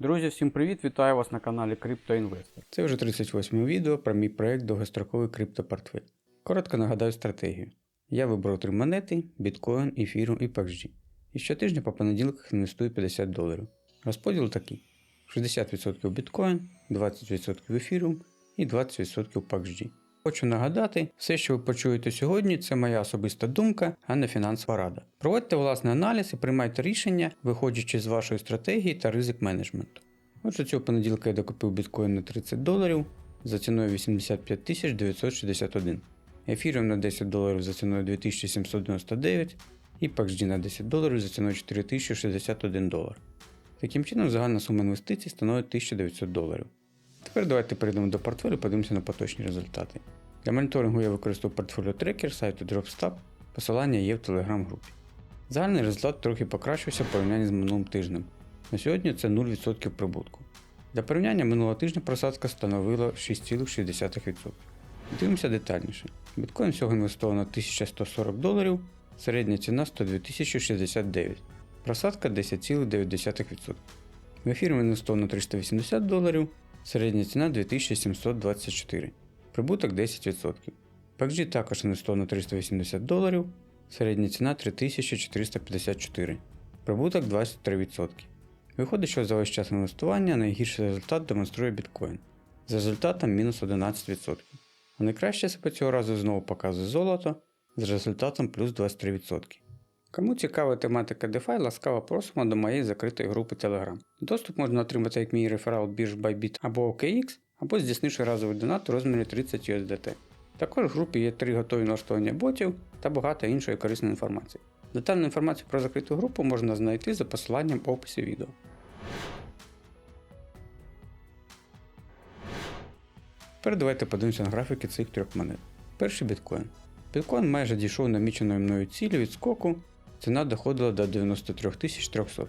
Друзі, всім привіт! Вітаю вас на каналі CryptoInvestor. Це вже 38 відео про мій проект довгостроковий криптопортфель. Коротко нагадаю стратегію. Я вибрав три монети: біткоін, ефіру і PXG. І щотижня по понеділках інвестую 50 доларів. Розподіл такий: 60% біткоін, 20% ефіру і 20% PXG. Хочу нагадати, все, що ви почуєте сьогодні, це моя особиста думка, а не фінансова рада. Проводьте власний аналіз і приймайте рішення, виходячи з вашої стратегії та ризик менеджменту. Отже, цього понеділка я докупив біткоін на 30 доларів за ціною 85 961, ефіром на 10 доларів за ціною 2799 і PXG на 10 доларів за ціною 4061 долар. Таким чином, загальна сума інвестицій становить 1900 доларів. Тепер давайте перейдемо до портфелю подивимося на поточні результати. Для моніторингу я використовую портфоліо трекер сайту DropStab, посилання є в телеграм-групі. Загальний результат трохи покращився в порівнянні з минулим тижнем. На сьогодні це 0% прибутку. Для порівняння минулого тижня просадка становила 6,6%. Дивимося детальніше. Біткоін всього інвестовано 1140 доларів, середня ціна 102 069, просадка 10,9%. В ефір інвестовано 380 доларів, середня ціна 2724, прибуток 10%. PXG також інвестовано 380 доларів, середня ціна 3454, прибуток 23%. Виходить, що за весь час інвестування найгірший результат демонструє біткоін з результатом мінус 11%. А найкраще себе цього разу знову показує золото з результатом плюс 23%. Кому цікава тематика DeFi, ласкаво просимо до моєї закритої групи Telegram. Доступ можна отримати як мій реферал бірж Bybit або OKX, або здійснивши разовий донат у розмірі 30 USDT. Також в групі є три готові налаштування ботів та багато іншої корисної інформації. Детальну інформацію про закриту групу можна знайти за посиланням в описі відео. Тепер давайте подивимося на графіки цих трьох монет. Перший біткоін. Біткоін майже дійшов наміченої мною цілі від скоку, ціна доходила до 93 300.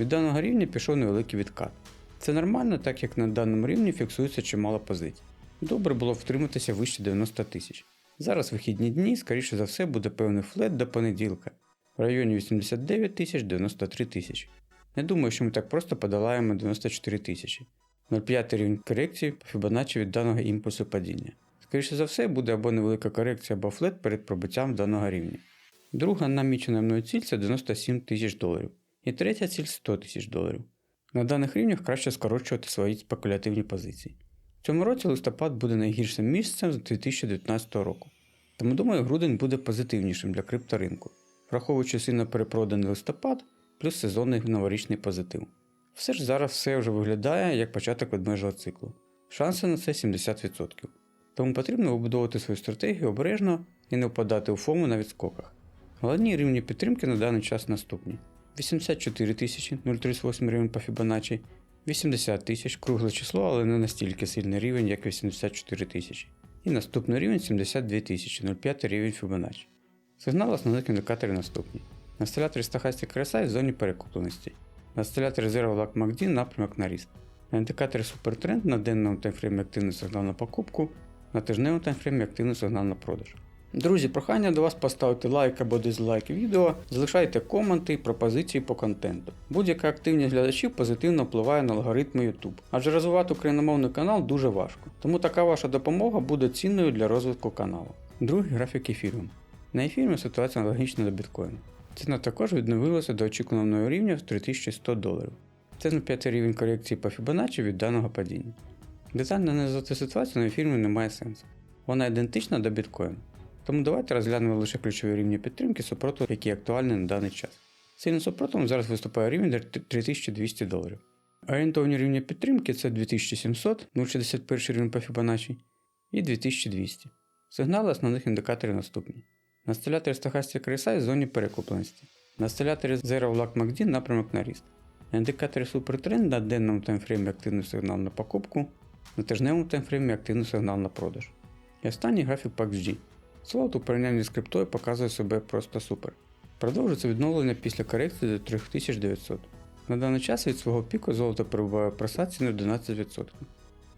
Від даного рівня пішов невеликий відкат. Це нормально, так як на даному рівні фіксується чимало позицій. Добре було втриматися вище 90 тисяч. Зараз вихідні дні, скоріше за все, буде певний флет до понеділка в районі 89 тисяч 93 тисячі. Не думаю, що ми так просто подолаємо 94 тисячі. 0,5 рівень корекції по Fibonacci від даного імпульсу падіння. Скоріше за все, буде або невелика корекція, або флет перед пробиттям даного рівня. Друга намічена мною ціль це 97 тисяч доларів. І третя ціль 100 тисяч доларів. На даних рівнях краще скорочувати свої спекулятивні позиції. В цьому році листопад буде найгіршим місяцем з 2019 року. Тому думаю, грудень буде позитивнішим для крипторинку, враховуючи сильно перепроданий листопад плюс сезонний новорічний позитив. Все ж зараз все вже виглядає як початок ведмежого циклу. Шанси на це 70%. Тому потрібно вибудовувати свою стратегію обережно і не впадати у фому на відскоках. Головні рівні підтримки на даний час наступні: 84 тисячі 038 рівень по Fibonacci, 80 тисяч кругле число, але не настільки сильний рівень, як 84 тисячі. І наступний рівень 72 тисячі 05 рівень Fibonacci. Сигнал основних індикаторів наступні. На стиляторі Stochastic RSI в зоні перекупленості. На стиляторі Zero Lag MACD напрямок на ріст. На індикаторі Supertrend на денному таймфреймі активний сигнал на покупку, на тижневому таймфреймі активний сигнал на продаж. Друзі, прохання до вас поставити лайк або дизлайк відео, залишайте коменти і пропозиції по контенту. Будь-яка активність глядачів позитивно впливає на алгоритми YouTube, адже розвивати україномовний канал дуже важко, тому така ваша допомога буде цінною для розвитку каналу. Другий графік ефіру. На ефірі ситуація аналогічна до біткоїну. Ціна також відновилася до очікуваного рівня в 3100 доларів. Це на 5 рівень корекції по Fibonacci від даного падіння. Детально аналізувати ситуацію на ефірі немає сенсу. Вона ідентична до біткоїну. Тому давайте розглянемо лише ключові рівні підтримки супротиву, які актуальні на даний час. Сильним супротивом зараз виступає рівень 3200 доларів. Орієнтовні рівні підтримки це 2700, 061 рівень по Fibonacci і 2200. Сигнали основних індикаторів наступні. На стиляторі Stochastic RSI в зоні перекупленості. На стиляторі Zero Lag MACD напрямок на ріст. На індикаторі Supertrend на денному таймфреймі активний сигнал на покупку, на тижневому таймфреймі активний сигнал на продаж. І останній графік PXG. Золото у порівнянні з криптою показує себе просто супер. Продовжується відновлення після корекції до 3900. На даний час від свого піку золото перебуває в просадці на 11%.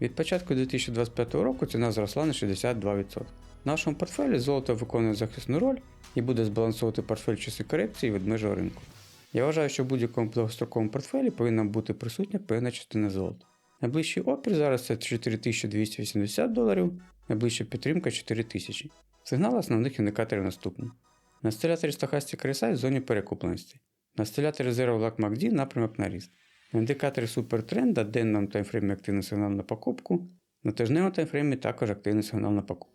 Від початку 2025 року ціна зросла на 62%. В нашому портфелі золото виконує захисну роль і буде збалансовувати портфель часи корекції від межого ринку. Я вважаю, що в будь-якому довгостроковому портфелі повинна бути присутня певна частина золота. Найближчий опір зараз це 4280 доларів, найближча підтримка 4000. Сигнал основних індикаторів наступні. На стиляторі Stochastic RSI в зоні перекупленості. На стиляторі Zero Black MACD напрямок на ріст. На індикаторі супертренда денному таймфреймі активний сигнал на покупку, на тижневому таймфреймі також активний сигнал на покупку.